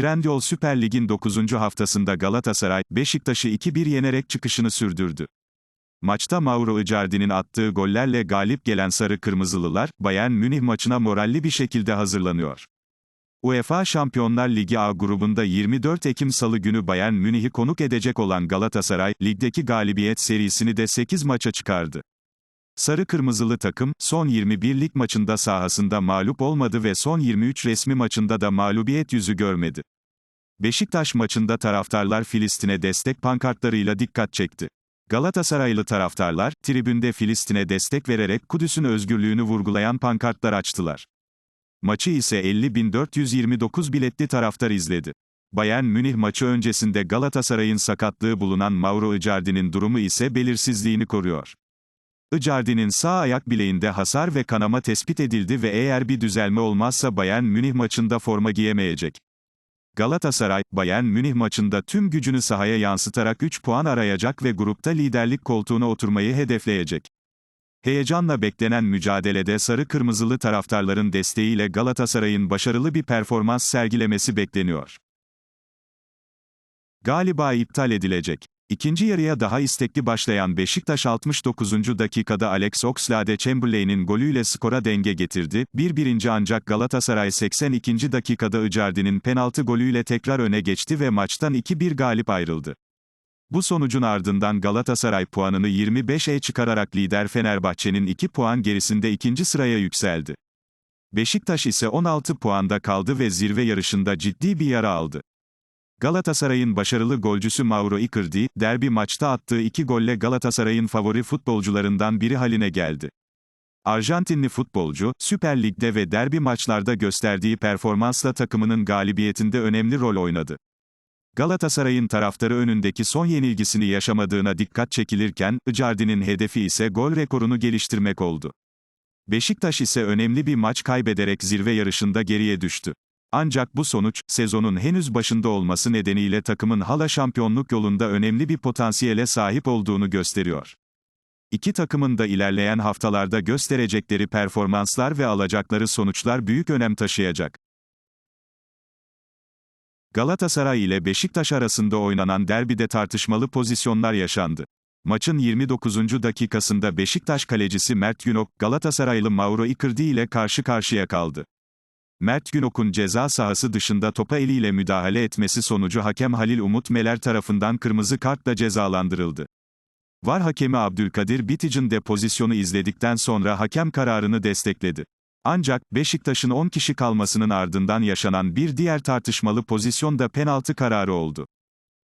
Trendyol Süper Lig'in 9. haftasında Galatasaray, Beşiktaş'ı 2-1 yenerek çıkışını sürdürdü. Maçta Mauro Icardi'nin attığı gollerle galip gelen Sarı Kırmızılılar, Bayern Münih maçına moralli bir şekilde hazırlanıyor. UEFA Şampiyonlar Ligi A grubunda 24 Ekim Salı günü Bayern Münih'i konuk edecek olan Galatasaray, ligdeki galibiyet serisini de 8 maça çıkardı. Sarı Kırmızılı takım, son 21 lig maçında sahasında mağlup olmadı ve son 23 resmi maçında da mağlubiyet yüzü görmedi. Beşiktaş maçında taraftarlar Filistin'e destek pankartlarıyla dikkat çekti. Galatasaraylı taraftarlar, tribünde Filistin'e destek vererek Kudüs'ün özgürlüğünü vurgulayan pankartlar açtılar. Maçı ise 50.429 biletli taraftar izledi. Bayern Münih maçı öncesinde Galatasaray'ın sakatlığı bulunan Mauro Icardi'nin durumu ise belirsizliğini koruyor. Icardi'nin sağ ayak bileğinde hasar ve kanama tespit edildi ve eğer bir düzelme olmazsa Bayern Münih maçında forma giyemeyecek. Galatasaray, Bayern Münih maçında tüm gücünü sahaya yansıtarak 3 puan arayacak ve grupta liderlik koltuğuna oturmayı hedefleyecek. Heyecanla beklenen mücadelede sarı kırmızılı taraftarların desteğiyle Galatasaray'ın başarılı bir performans sergilemesi bekleniyor. Galiba iptal edilecek. İkinci yarıya daha istekli başlayan Beşiktaş 69. dakikada Alex Oxlade-Chamberlain'in golüyle skora denge getirdi. 1-1. ancak Galatasaray 82. dakikada Icardi'nin penaltı golüyle tekrar öne geçti ve maçtan 2-1 galip ayrıldı. Bu sonucun ardından Galatasaray puanını 25'e çıkararak lider Fenerbahçe'nin 2 puan gerisinde ikinci sıraya yükseldi. Beşiktaş ise 16 puanda kaldı ve zirve yarışında ciddi bir yara aldı. Galatasaray'ın başarılı golcüsü Mauro Icardi, derbi maçta attığı iki golle Galatasaray'ın favori futbolcularından biri haline geldi. Arjantinli futbolcu, Süper Lig'de ve derbi maçlarda gösterdiği performansla takımının galibiyetinde önemli rol oynadı. Galatasaray'ın taraftarı önündeki son yenilgisini yaşamadığına dikkat çekilirken, Icardi'nin hedefi ise gol rekorunu geliştirmek oldu. Beşiktaş ise önemli bir maç kaybederek zirve yarışında geriye düştü. Ancak bu sonuç, sezonun henüz başında olması nedeniyle takımın hala şampiyonluk yolunda önemli bir potansiyele sahip olduğunu gösteriyor. İki takımın da ilerleyen haftalarda gösterecekleri performanslar ve alacakları sonuçlar büyük önem taşıyacak. Galatasaray ile Beşiktaş arasında oynanan derbide tartışmalı pozisyonlar yaşandı. Maçın 29. dakikasında Beşiktaş kalecisi Mert Günok, Galatasaraylı Mauro Icardi ile karşı karşıya kaldı. Mert Günok'un ceza sahası dışında topa eliyle müdahale etmesi sonucu hakem Halil Umut Meler tarafından kırmızı kartla cezalandırıldı. VAR hakemi Abdülkadir Bitic'in de pozisyonu izledikten sonra hakem kararını destekledi. Ancak, Beşiktaş'ın 10 kişi kalmasının ardından yaşanan bir diğer tartışmalı pozisyon da penaltı kararı oldu.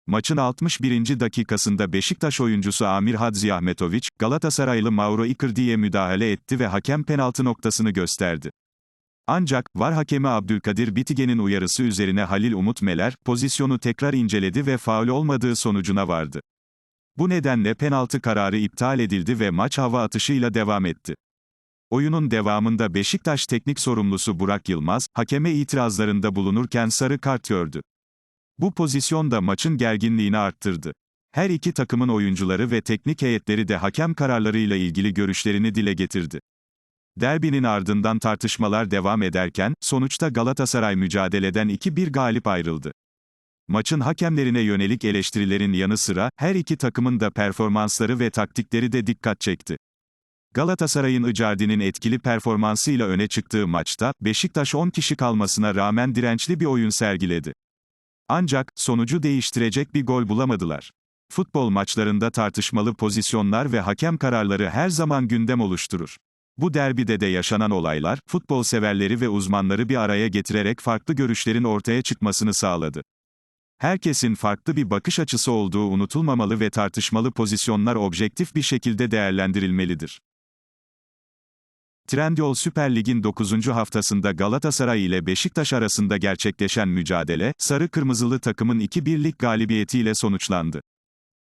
Maçın 61. dakikasında Beşiktaş oyuncusu Amir Hadzi Ahmetoviç, Galatasaraylı Mauro Icardi'ye müdahale etti ve hakem penaltı noktasını gösterdi. Ancak, VAR hakemi Abdülkadir Bitige'nin uyarısı üzerine Halil Umut Meler, pozisyonu tekrar inceledi ve faul olmadığı sonucuna vardı. Bu nedenle penaltı kararı iptal edildi ve maç hava atışıyla devam etti. Oyunun devamında Beşiktaş teknik sorumlusu Burak Yılmaz, hakeme itirazlarında bulunurken sarı kart gördü. Bu pozisyon da maçın gerginliğini arttırdı. Her iki takımın oyuncuları ve teknik heyetleri de hakem kararlarıyla ilgili görüşlerini dile getirdi. Derbinin ardından tartışmalar devam ederken, sonuçta Galatasaray mücadeleden 2-1 galip ayrıldı. Maçın hakemlerine yönelik eleştirilerin yanı sıra, her iki takımın da performansları ve taktikleri de dikkat çekti. Galatasaray'ın Icardi'nin etkili performansıyla öne çıktığı maçta, Beşiktaş 10 kişi kalmasına rağmen dirençli bir oyun sergiledi. Ancak, sonucu değiştirecek bir gol bulamadılar. Futbol maçlarında tartışmalı pozisyonlar ve hakem kararları her zaman gündem oluşturur. Bu derbide de yaşanan olaylar, futbol severleri ve uzmanları bir araya getirerek farklı görüşlerin ortaya çıkmasını sağladı. Herkesin farklı bir bakış açısı olduğu unutulmamalı ve tartışmalı pozisyonlar objektif bir şekilde değerlendirilmelidir. Trendyol Süper Lig'in 9. haftasında Galatasaray ile Beşiktaş arasında gerçekleşen mücadele, sarı kırmızılı takımın 2-1'lik galibiyetiyle sonuçlandı.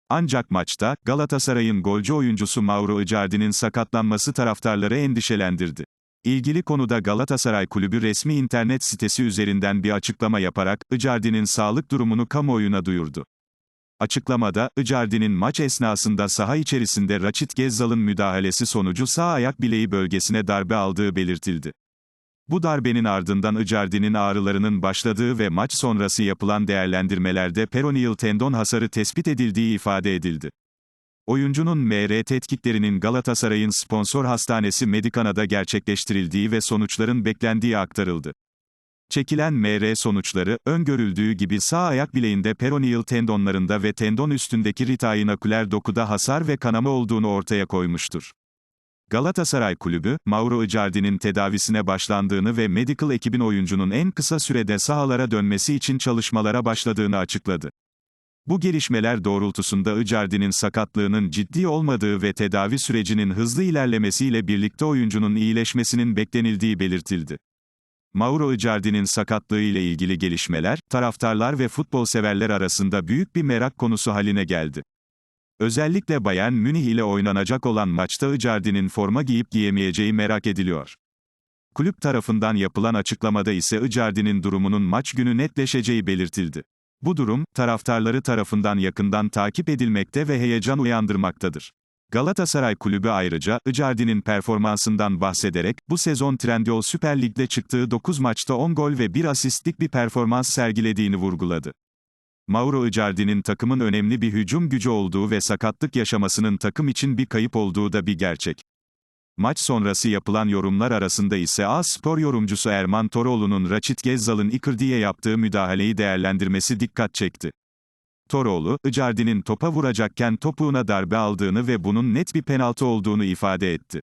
Ancak maçta, Galatasaray'ın golcü oyuncusu Mauro Icardi'nin sakatlanması taraftarları endişelendirdi. İlgili konuda Galatasaray Kulübü resmi internet sitesi üzerinden bir açıklama yaparak, Icardi'nin sağlık durumunu kamuoyuna duyurdu. Açıklamada, Icardi'nin maç esnasında saha içerisinde Raçit Gezzal'ın müdahalesi sonucu sağ ayak bileği bölgesine darbe aldığı belirtildi. Bu darbenin ardından Icardi'nin ağrılarının başladığı ve maç sonrası yapılan değerlendirmelerde peroneal tendon hasarı tespit edildiği ifade edildi. Oyuncunun MR tetkiklerinin Galatasaray'ın sponsor hastanesi Medikana'da gerçekleştirildiği ve sonuçların beklendiği aktarıldı. Çekilen MR sonuçları, öngörüldüğü gibi sağ ayak bileğinde peroneal tendonlarında ve tendon üstündeki ritainaküler dokuda hasar ve kanama olduğunu ortaya koymuştur. Galatasaray Kulübü, Mauro Icardi'nin tedavisine başlandığını ve medical ekibin oyuncunun en kısa sürede sahalara dönmesi için çalışmalara başladığını açıkladı. Bu gelişmeler doğrultusunda Icardi'nin sakatlığının ciddi olmadığı ve tedavi sürecinin hızlı ilerlemesiyle birlikte oyuncunun iyileşmesinin beklenildiği belirtildi. Mauro Icardi'nin sakatlığı ile ilgili gelişmeler, taraftarlar ve futbol severler arasında büyük bir merak konusu haline geldi. Özellikle Bayern Münih ile oynanacak olan maçta Icardi'nin forma giyip giyemeyeceği merak ediliyor. Kulüp tarafından yapılan açıklamada ise Icardi'nin durumunun maç günü netleşeceği belirtildi. Bu durum, taraftarları tarafından yakından takip edilmekte ve heyecan uyandırmaktadır. Galatasaray Kulübü ayrıca, Icardi'nin performansından bahsederek, bu sezon Trendyol Süper Lig'de çıktığı 9 maçta 10 gol ve 1 asistlik bir performans sergilediğini vurguladı. Mauro Icardi'nin takımın önemli bir hücum gücü olduğu ve sakatlık yaşamasının takım için bir kayıp olduğu da bir gerçek. Maç sonrası yapılan yorumlar arasında ise A Spor yorumcusu Erman Toroğlu'nun Raçit Gezzal'ın Icardi'ye yaptığı müdahaleyi değerlendirmesi dikkat çekti. Toroğlu, Icardi'nin topa vuracakken topuğuna darbe aldığını ve bunun net bir penaltı olduğunu ifade etti.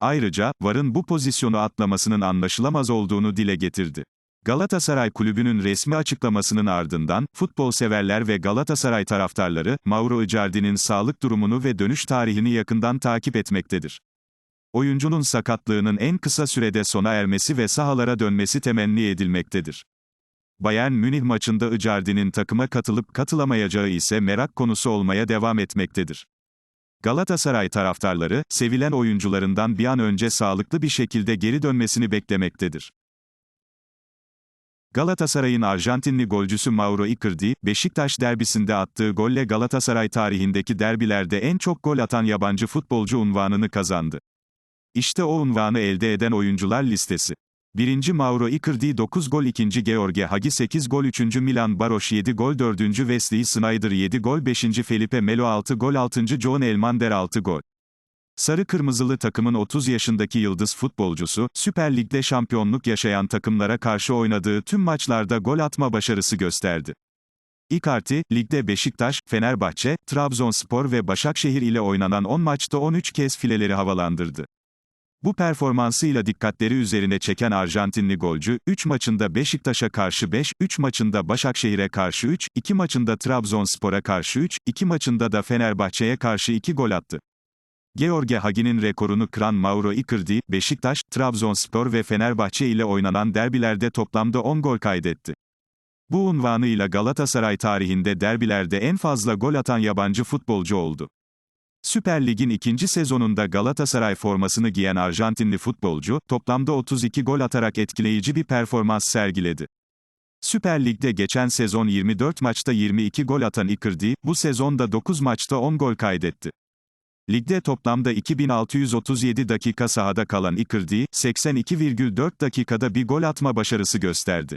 Ayrıca, VAR'ın bu pozisyonu atlamasının anlaşılamaz olduğunu dile getirdi. Galatasaray Kulübü'nün resmi açıklamasının ardından, futbol severler ve Galatasaray taraftarları, Mauro Icardi'nin sağlık durumunu ve dönüş tarihini yakından takip etmektedir. Oyuncunun sakatlığının en kısa sürede sona ermesi ve sahalara dönmesi temenni edilmektedir. Bayern Münih maçında Icardi'nin takıma katılıp katılamayacağı ise merak konusu olmaya devam etmektedir. Galatasaray taraftarları, sevilen oyuncularından bir an önce sağlıklı bir şekilde geri dönmesini beklemektedir. Galatasaray'ın Arjantinli golcüsü Mauro Icardi, Beşiktaş derbisinde attığı golle Galatasaray tarihindeki derbilerde en çok gol atan yabancı futbolcu unvanını kazandı. İşte o unvanı elde eden oyuncular listesi. 1. Mauro Icardi 9 gol 2. George Hagi 8 gol 3. Milan Baroş 7 gol 4. Wesley Sneijder 7 gol 5. Felipe Melo 6 gol 6. John Elmander 6 gol. Sarı Kırmızılı takımın 30 yaşındaki yıldız futbolcusu, Süper Lig'de şampiyonluk yaşayan takımlara karşı oynadığı tüm maçlarda gol atma başarısı gösterdi. Icardi, ligde Beşiktaş, Fenerbahçe, Trabzonspor ve Başakşehir ile oynanan 10 maçta 13 kez fileleri havalandırdı. Bu performansıyla dikkatleri üzerine çeken Arjantinli golcü, 3 maçında Beşiktaş'a karşı 5, 3 maçında Başakşehir'e karşı 3, 2 maçında Trabzonspor'a karşı 3, 2 maçında da Fenerbahçe'ye karşı 2 gol attı. George Hagi'nin rekorunu kıran Mauro Icardi, Beşiktaş, Trabzonspor ve Fenerbahçe ile oynanan derbilerde toplamda 10 gol kaydetti. Bu unvanıyla Galatasaray tarihinde derbilerde en fazla gol atan yabancı futbolcu oldu. Süper Lig'in ikinci sezonunda Galatasaray formasını giyen Arjantinli futbolcu, toplamda 32 gol atarak etkileyici bir performans sergiledi. Süper Lig'de geçen sezon 24 maçta 22 gol atan Icardi, bu sezonda 9 maçta 10 gol kaydetti. Ligde toplamda 2637 dakika sahada kalan Icardi, 82,4 dakikada bir gol atma başarısı gösterdi.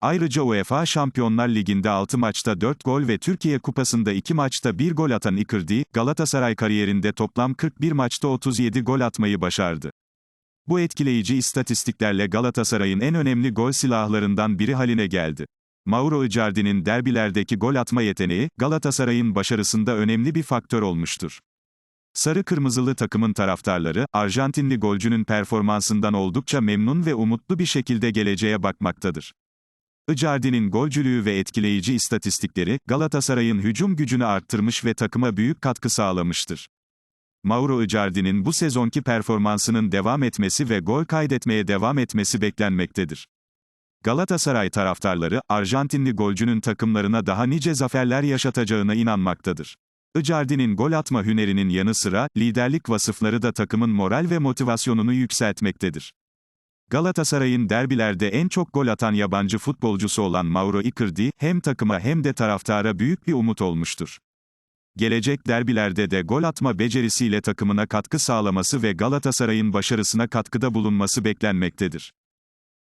Ayrıca UEFA Şampiyonlar Ligi'nde 6 maçta 4 gol ve Türkiye Kupası'nda 2 maçta 1 gol atan Icardi, Galatasaray kariyerinde toplam 41 maçta 37 gol atmayı başardı. Bu etkileyici istatistiklerle Galatasaray'ın en önemli gol silahlarından biri haline geldi. Mauro Icardi'nin derbilerdeki gol atma yeteneği, Galatasaray'ın başarısında önemli bir faktör olmuştur. Sarı Kırmızılı takımın taraftarları, Arjantinli golcünün performansından oldukça memnun ve umutlu bir şekilde geleceğe bakmaktadır. Icardi'nin golcülüğü ve etkileyici istatistikleri, Galatasaray'ın hücum gücünü arttırmış ve takıma büyük katkı sağlamıştır. Mauro Icardi'nin bu sezonki performansının devam etmesi ve gol kaydetmeye devam etmesi beklenmektedir. Galatasaray taraftarları, Arjantinli golcünün takımlarına daha nice zaferler yaşatacağına inanmaktadır. Icardi'nin gol atma hünerinin yanı sıra, liderlik vasıfları da takımın moral ve motivasyonunu yükseltmektedir. Galatasaray'ın derbilerde en çok gol atan yabancı futbolcusu olan Mauro Icardi, hem takıma hem de taraftara büyük bir umut olmuştur. Gelecek derbilerde de gol atma becerisiyle takımına katkı sağlaması ve Galatasaray'ın başarısına katkıda bulunması beklenmektedir.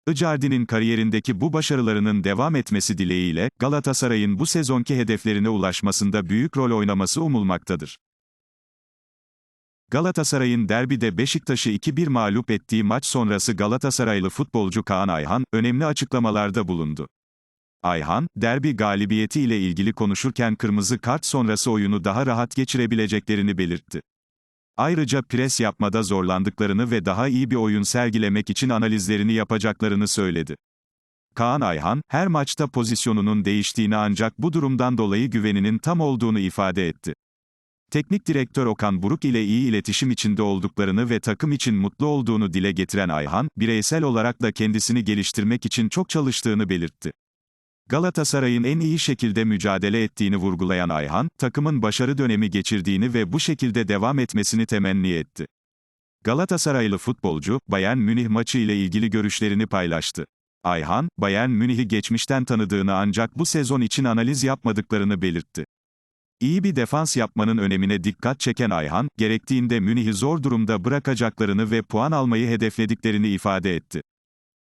Icardi'nin kariyerindeki bu başarılarının devam etmesi dileğiyle, Galatasaray'ın bu sezonki hedeflerine ulaşmasında büyük rol oynaması umulmaktadır. Galatasaray'ın derbide Beşiktaş'ı 2-1 mağlup ettiği maç sonrası Galatasaraylı futbolcu Kaan Ayhan, önemli açıklamalarda bulundu. Ayhan, derbi galibiyeti ile ilgili konuşurken kırmızı kart sonrası oyunu daha rahat geçirebileceklerini belirtti. Ayrıca pres yapmada zorlandıklarını ve daha iyi bir oyun sergilemek için analizlerini yapacaklarını söyledi. Kaan Ayhan, her maçta pozisyonunun değiştiğini ancak bu durumdan dolayı güveninin tam olduğunu ifade etti. Teknik direktör Okan Buruk ile iyi iletişim içinde olduklarını ve takım için mutlu olduğunu dile getiren Ayhan, bireysel olarak da kendisini geliştirmek için çok çalıştığını belirtti. Galatasaray'ın en iyi şekilde mücadele ettiğini vurgulayan Ayhan, takımın başarı dönemi geçirdiğini ve bu şekilde devam etmesini temenni etti. Galatasaraylı futbolcu, Bayern Münih maçı ile ilgili görüşlerini paylaştı. Ayhan, Bayern Münih'i geçmişten tanıdığını ancak bu sezon için analiz yapmadıklarını belirtti. İyi bir defans yapmanın önemine dikkat çeken Ayhan, gerektiğinde Münih'i zor durumda bırakacaklarını ve puan almayı hedeflediklerini ifade etti.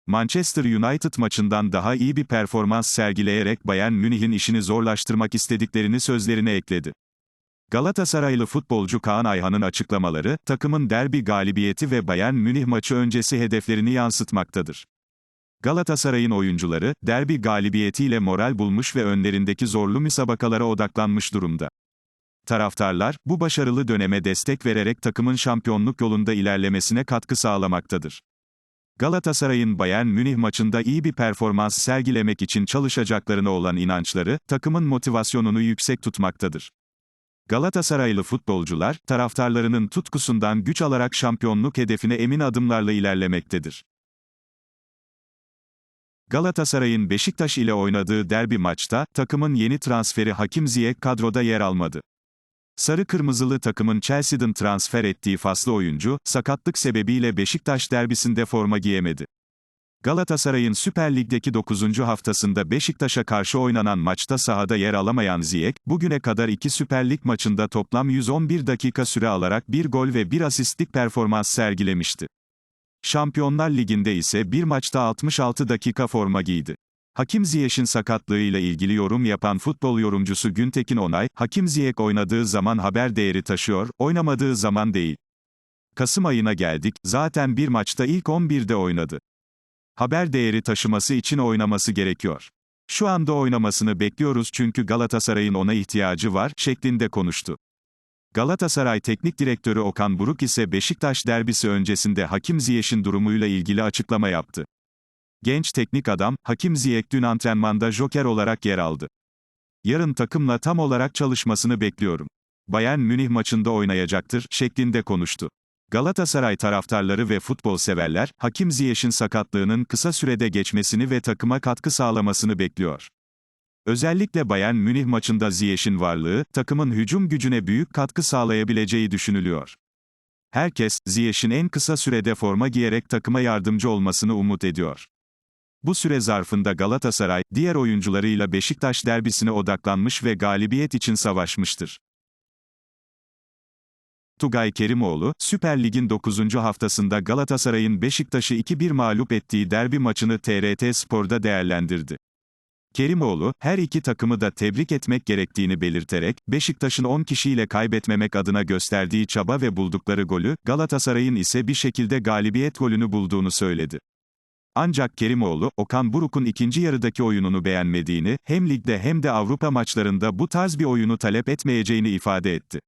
Manchester United maçından daha iyi bir performans sergileyerek Bayern Münih'in işini zorlaştırmak istediklerini sözlerine ekledi. Galatasaraylı futbolcu Kaan Ayhan'ın açıklamaları, takımın derbi galibiyeti ve Bayern Münih maçı öncesi hedeflerini yansıtmaktadır. Galatasaray'ın oyuncuları, derbi galibiyetiyle moral bulmuş ve önlerindeki zorlu müsabakalara odaklanmış durumda. Taraftarlar, bu başarılı döneme destek vererek takımın şampiyonluk yolunda ilerlemesine katkı sağlamaktadır. Galatasaray'ın Bayern Münih maçında iyi bir performans sergilemek için çalışacaklarına olan inançları, takımın motivasyonunu yüksek tutmaktadır. Galatasaraylı futbolcular, taraftarlarının tutkusundan güç alarak şampiyonluk hedefine emin adımlarla ilerlemektedir. Galatasaray'ın Beşiktaş ile oynadığı derbi maçta, takımın yeni transferi Hakim Ziyech kadroda yer almadı. Sarı Kırmızılı takımın Chelsea'den transfer ettiği faslı oyuncu, sakatlık sebebiyle Beşiktaş derbisinde forma giyemedi. Galatasaray'ın Süper Lig'deki 9. haftasında Beşiktaş'a karşı oynanan maçta sahada yer alamayan Ziyech, bugüne kadar iki Süper Lig maçında toplam 111 dakika süre alarak bir gol ve bir asistlik performans sergilemişti. Şampiyonlar Ligi'nde ise bir maçta 66 dakika forma giydi. Hakim Ziyech'in sakatlığıyla ilgili yorum yapan futbol yorumcusu Güntekin Onay, Hakim Ziyech oynadığı zaman haber değeri taşıyor, oynamadığı zaman değil. Kasım ayına geldik, zaten bir maçta ilk 11'de oynadı. Haber değeri taşıması için oynaması gerekiyor. Şu anda oynamasını bekliyoruz çünkü Galatasaray'ın ona ihtiyacı var, şeklinde konuştu. Galatasaray Teknik Direktörü Okan Buruk ise Beşiktaş derbisi öncesinde Hakim Ziyech'in durumuyla ilgili açıklama yaptı. Genç teknik adam, Hakim Ziyech dün antrenmanda joker olarak yer aldı. Yarın takımla tam olarak çalışmasını bekliyorum. Bayern Münih maçında oynayacaktır, şeklinde konuştu. Galatasaray taraftarları ve futbol severler, Hakim Ziyech'in sakatlığının kısa sürede geçmesini ve takıma katkı sağlamasını bekliyor. Özellikle Bayern Münih maçında Ziyech'in varlığı, takımın hücum gücüne büyük katkı sağlayabileceği düşünülüyor. Herkes, Ziyech'in en kısa sürede forma giyerek takıma yardımcı olmasını umut ediyor. Bu süre zarfında Galatasaray, diğer oyuncularıyla Beşiktaş derbisine odaklanmış ve galibiyet için savaşmıştır. Tugay Kerimoğlu, Süper Lig'in 9. haftasında Galatasaray'ın Beşiktaş'ı 2-1 mağlup ettiği derbi maçını TRT Spor'da değerlendirdi. Kerimoğlu, her iki takımı da tebrik etmek gerektiğini belirterek, Beşiktaş'ın 10 kişiyle kaybetmemek adına gösterdiği çaba ve buldukları golü, Galatasaray'ın ise bir şekilde galibiyet golünü bulduğunu söyledi. Ancak Kerimoğlu, Okan Buruk'un ikinci yarıdaki oyununu beğenmediğini, hem ligde hem de Avrupa maçlarında bu tarz bir oyunu talep etmeyeceğini ifade etti.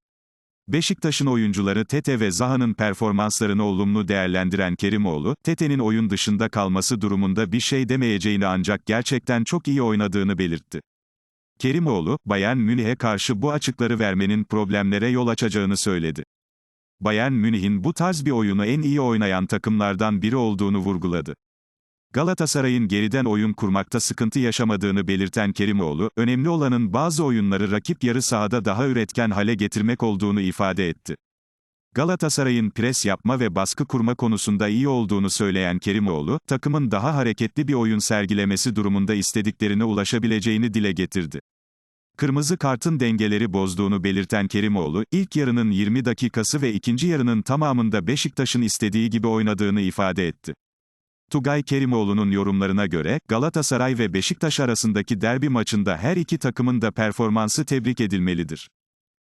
Beşiktaş'ın oyuncuları Tete ve Zaha'nın performanslarını olumlu değerlendiren Kerimoğlu, Tete'nin oyun dışında kalması durumunda bir şey demeyeceğini ancak gerçekten çok iyi oynadığını belirtti. Kerimoğlu, Bayern Münih'e karşı bu açıkları vermenin problemlere yol açacağını söyledi. Bayern Münih'in bu tarz bir oyunu en iyi oynayan takımlardan biri olduğunu vurguladı. Galatasaray'ın geriden oyun kurmakta sıkıntı yaşamadığını belirten Kerimoğlu, önemli olanın bazı oyunları rakip yarı sahada daha üretken hale getirmek olduğunu ifade etti. Galatasaray'ın pres yapma ve baskı kurma konusunda iyi olduğunu söyleyen Kerimoğlu, takımın daha hareketli bir oyun sergilemesi durumunda istediklerine ulaşabileceğini dile getirdi. Kırmızı kartın dengeleri bozduğunu belirten Kerimoğlu, ilk yarının 20 dakikası ve ikinci yarının tamamında Beşiktaş'ın istediği gibi oynadığını ifade etti. Tugay Kerimoğlu'nun yorumlarına göre, Galatasaray ve Beşiktaş arasındaki derbi maçında her iki takımın da performansı tebrik edilmelidir.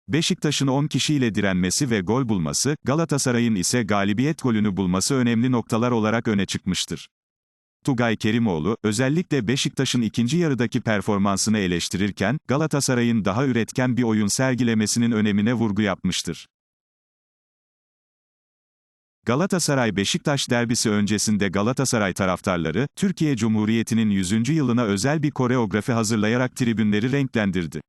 Beşiktaş'ın 10 kişiyle direnmesi ve gol bulması, Galatasaray'ın ise galibiyet golünü bulması önemli noktalar olarak öne çıkmıştır. Tugay Kerimoğlu, özellikle Beşiktaş'ın ikinci yarıdaki performansını eleştirirken, Galatasaray'ın daha üretken bir oyun sergilemesinin önemine vurgu yapmıştır. Galatasaray-Beşiktaş derbisi öncesinde Galatasaray taraftarları, Türkiye Cumhuriyeti'nin 100. yılına özel bir koreografi hazırlayarak tribünleri renklendirdi.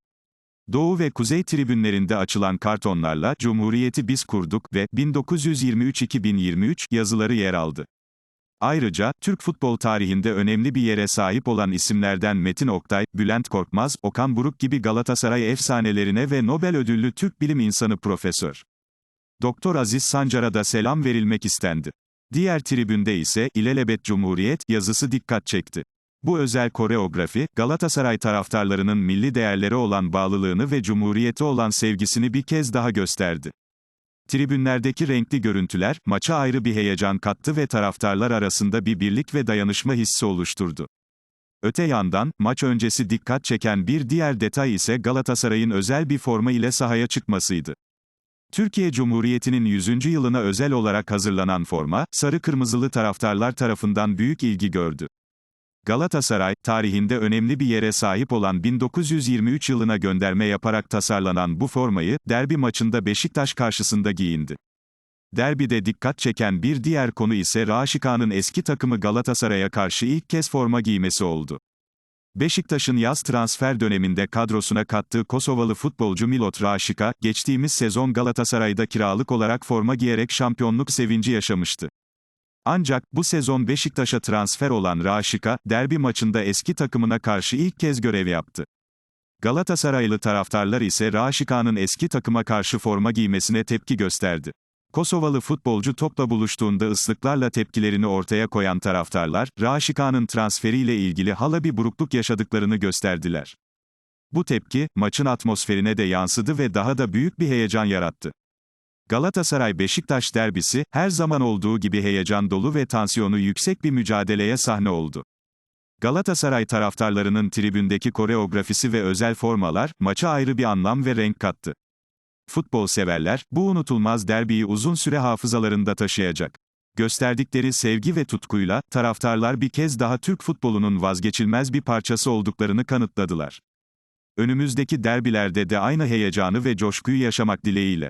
Doğu ve Kuzey tribünlerinde açılan kartonlarla Cumhuriyeti biz kurduk ve 1923-2023 yazıları yer aldı. Ayrıca, Türk futbol tarihinde önemli bir yere sahip olan isimlerden Metin Oktay, Bülent Korkmaz, Okan Buruk gibi Galatasaray efsanelerine ve Nobel ödüllü Türk bilim insanı Profesör. Doktor Aziz Sancar'a da selam verilmek istendi. Diğer tribünde ise İlelebet Cumhuriyet yazısı dikkat çekti. Bu özel koreografi, Galatasaray taraftarlarının milli değerlere olan bağlılığını ve cumhuriyete olan sevgisini bir kez daha gösterdi. Tribünlerdeki renkli görüntüler, maça ayrı bir heyecan kattı ve taraftarlar arasında bir birlik ve dayanışma hissi oluşturdu. Öte yandan, maç öncesi dikkat çeken bir diğer detay ise Galatasaray'ın özel bir forma ile sahaya çıkmasıydı. Türkiye Cumhuriyeti'nin 100. yılına özel olarak hazırlanan forma, sarı-kırmızılı taraftarlar tarafından büyük ilgi gördü. Galatasaray, tarihinde önemli bir yere sahip olan 1923 yılına gönderme yaparak tasarlanan bu formayı, derbi maçında Beşiktaş karşısında giyindi. Derbide dikkat çeken bir diğer konu ise Raşika'nın eski takımı Galatasaray'a karşı ilk kez forma giymesi oldu. Beşiktaş'ın yaz transfer döneminde kadrosuna kattığı Kosovalı futbolcu Milot Raşika, geçtiğimiz sezon Galatasaray'da kiralık olarak forma giyerek şampiyonluk sevinci yaşamıştı. Ancak, bu sezon Beşiktaş'a transfer olan Raşika, derbi maçında eski takımına karşı ilk kez görev yaptı. Galatasaraylı taraftarlar ise Raşika'nın eski takıma karşı forma giymesine tepki gösterdi. Kosovalı futbolcu topla buluştuğunda ıslıklarla tepkilerini ortaya koyan taraftarlar, Raşika'nın transferiyle ilgili hala bir burukluk yaşadıklarını gösterdiler. Bu tepki, maçın atmosferine de yansıdı ve daha da büyük bir heyecan yarattı. Galatasaray-Beşiktaş derbisi, her zaman olduğu gibi heyecan dolu ve tansiyonu yüksek bir mücadeleye sahne oldu. Galatasaray taraftarlarının tribündeki koreografisi ve özel formalar, maça ayrı bir anlam ve renk kattı. Futbol severler, bu unutulmaz derbiyi uzun süre hafızalarında taşıyacak. Gösterdikleri sevgi ve tutkuyla, taraftarlar bir kez daha Türk futbolunun vazgeçilmez bir parçası olduklarını kanıtladılar. Önümüzdeki derbilerde de aynı heyecanı ve coşkuyu yaşamak dileğiyle.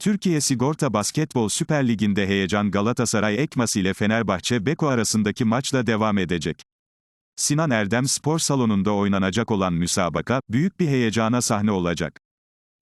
Türkiye Sigorta Basketbol Süper Ligi'nde heyecan Galatasaray Ekmas ile Fenerbahçe Beko arasındaki maçla devam edecek. Sinan Erdem Spor Salonu'nda oynanacak olan müsabaka, büyük bir heyecana sahne olacak.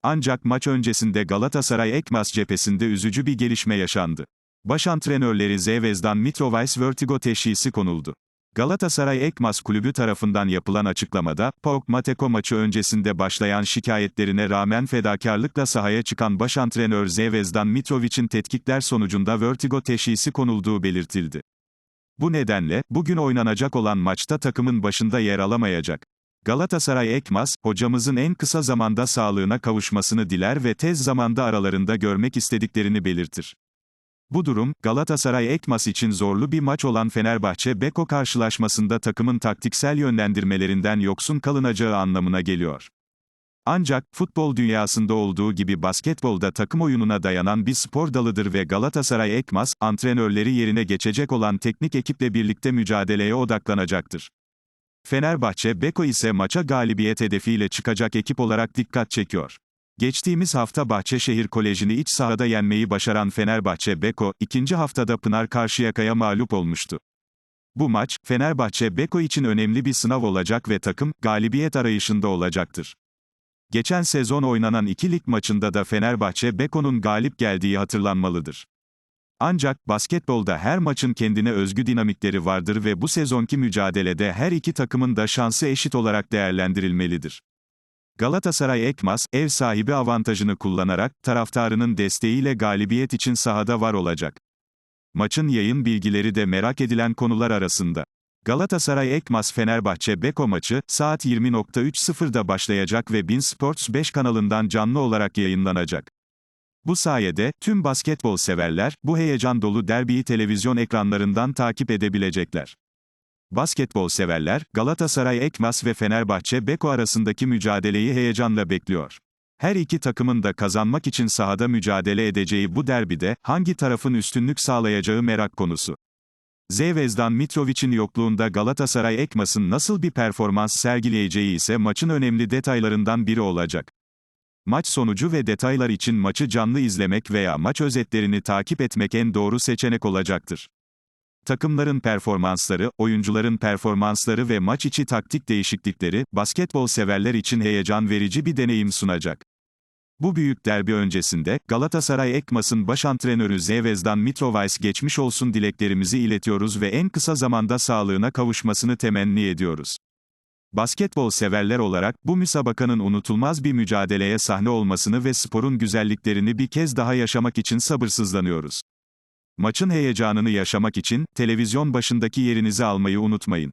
Ancak maç öncesinde Galatasaray Ekmas cephesinde üzücü bir gelişme yaşandı. Baş antrenörleri Zvezdan Mitrovic Vertigo teşhisi konuldu. Galatasaray Ekmas Kulübü tarafından yapılan açıklamada, PAOK Mateko maçı öncesinde başlayan şikayetlerine rağmen fedakarlıkla sahaya çıkan baş antrenör Zvezdan Mitrovic'in tetkikler sonucunda vertigo teşhisi konulduğu belirtildi. Bu nedenle, bugün oynanacak olan maçta takımın başında yer alamayacak. Galatasaray Ekmas, hocamızın en kısa zamanda sağlığına kavuşmasını diler ve tez zamanda aralarında görmek istediklerini belirtir. Bu durum, Galatasaray Ekmas için zorlu bir maç olan Fenerbahçe-Beko karşılaşmasında takımın taktiksel yönlendirmelerinden yoksun kalınacağı anlamına geliyor. Ancak, futbol dünyasında olduğu gibi basketbolda takım oyununa dayanan bir spor dalıdır ve Galatasaray Ekmas, antrenörleri yerine geçecek olan teknik ekiple birlikte mücadeleye odaklanacaktır. Fenerbahçe Beko ise maça galibiyet hedefiyle çıkacak ekip olarak dikkat çekiyor. Geçtiğimiz hafta Bahçeşehir Koleji'ni iç sahada yenmeyi başaran Fenerbahçe Beko, ikinci haftada Pınar Karşıyaka'ya mağlup olmuştu. Bu maç, Fenerbahçe Beko için önemli bir sınav olacak ve takım, galibiyet arayışında olacaktır. Geçen sezon oynanan iki lig maçında da Fenerbahçe Beko'nun galip geldiği hatırlanmalıdır. Ancak, basketbolda her maçın kendine özgü dinamikleri vardır ve bu sezonki mücadelede her iki takımın da şansı eşit olarak değerlendirilmelidir. Galatasaray Ekmas, ev sahibi avantajını kullanarak, taraftarının desteğiyle galibiyet için sahada var olacak. Maçın yayın bilgileri de merak edilen konular arasında. Galatasaray Ekmas Fenerbahçe Beko maçı, saat 20.30'da başlayacak ve Bin Sports 5 kanalından canlı olarak yayınlanacak. Bu sayede, tüm basketbol severler, bu heyecan dolu derbiyi televizyon ekranlarından takip edebilecekler. Basketbol severler, Galatasaray Ekmas ve Fenerbahçe Beko arasındaki mücadeleyi heyecanla bekliyor. Her iki takımın da kazanmak için sahada mücadele edeceği bu derbide, hangi tarafın üstünlük sağlayacağı merak konusu. Zvezdan Mitrovic'in yokluğunda Galatasaray Ekmas'ın nasıl bir performans sergileyeceği ise maçın önemli detaylarından biri olacak. Maç sonucu ve detaylar için maçı canlı izlemek veya maç özetlerini takip etmek en doğru seçenek olacaktır. Takımların performansları, oyuncuların performansları ve maç içi taktik değişiklikleri, basketbol severler için heyecan verici bir deneyim sunacak. Bu büyük derbi öncesinde, Galatasaray Ekmas'ın baş antrenörü Zvezdan Mitrovic geçmiş olsun dileklerimizi iletiyoruz ve en kısa zamanda sağlığına kavuşmasını temenni ediyoruz. Basketbol severler olarak, bu müsabakanın unutulmaz bir mücadeleye sahne olmasını ve sporun güzelliklerini bir kez daha yaşamak için sabırsızlanıyoruz. Maçın heyecanını yaşamak için, televizyon başındaki yerinizi almayı unutmayın.